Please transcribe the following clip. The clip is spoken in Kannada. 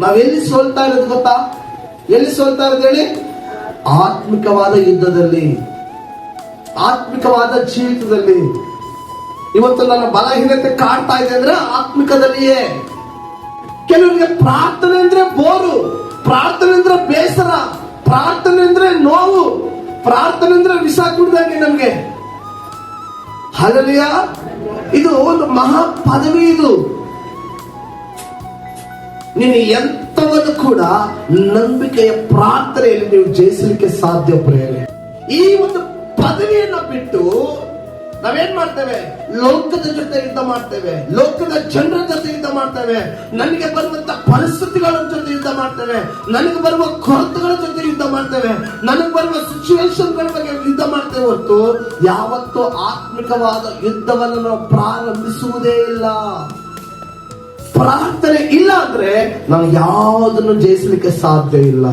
ನಾವೆಲ್ಲಿ ಸೋಲ್ತಾ ಇರೋದು ಗೊತ್ತಾ? ಎಲ್ಲಿ ಸೋಲ್ತಾ ಇರೋದು ಹೇಳಿ? ಆತ್ಮಿಕವಾದ ಯುದ್ಧದಲ್ಲಿ, ಆತ್ಮಿಕವಾದ ಜೀವಿತದಲ್ಲಿ. ಇವತ್ತು ನನ್ನ ಬಲಹೀನತೆ ಕಾಡ್ತಾ ಇದೆ ಅಂದ್ರೆ ಆತ್ಮಿಕದಲ್ಲಿಯೇ. ಕೆಲವರಿಗೆ ಪ್ರಾರ್ಥನೆ ಅಂದ್ರೆ ಬೋರು, ಪ್ರಾರ್ಥನೆ ಅಂದ್ರೆ ಬೇಸರ, ಪ್ರಾರ್ಥನೆ ಅಂದ್ರೆ ನೋವು, ಪ್ರಾರ್ಥನೆ ಅಂದ್ರೆ ವಿಷ ಕುಡ್ದಂಗೆ ನಮ್ಗೆ. ಹಲಲಿಯ ಇದು ಒಂದು ಮಹಾ ಪದವಿ ಇದು. ನೀನು ಎಂತವನ್ನು ಕೂಡ ನಂಬಿಕೆಯ ಪ್ರಾರ್ಥನೆಯಲ್ಲಿ ನೀವು ಜಯಿಸಲಿಕ್ಕೆ ಸಾಧ್ಯ ಪ್ರೇರೆ ಈ ಒಂದು ಪದವಿಯನ್ನು ಬಿಟ್ಟು ನಾವೇನ್ ಮಾಡ್ತೇವೆ? ಲೋಕದ ಜೊತೆ ಯುದ್ಧ ಮಾಡ್ತೇವೆ. ಲೋಕದ ಜನರ ಜೊತೆ ಯುದ್ಧ ಮಾಡ್ತೇವೆ. ನನಗೆ ಬರುವಂತ ಪರಿಸ್ಥಿತಿಗಳ ಜೊತೆ ಯುದ್ಧ ಮಾಡ್ತೇವೆ. ನನಗೆ ಬರುವ ಕೊರತೆಗಳ ಜೊತೆ ಯುದ್ಧ ಮಾಡ್ತೇವೆ. ನನಗೆ ಬರುವ ಸಿಚುವೇಶನ್ಗಳ ಬಗ್ಗೆ ಯುದ್ಧ ಮಾಡ್ತೇವೆ ಹೊರತು ಯಾವತ್ತೂ ಆತ್ಮಿಕವಾದ ಯುದ್ಧವನ್ನು ನಾವು ಪ್ರಾರಂಭಿಸುವುದೇ ಇಲ್ಲ. ಪ್ರಾರ್ಥನೆ ಇಲ್ಲ ಅಂದ್ರೆ ನಾನು ಯಾವುದನ್ನು ಜಯಿಸಲಿಕ್ಕೆ ಸಾಧ್ಯ ಇಲ್ಲ.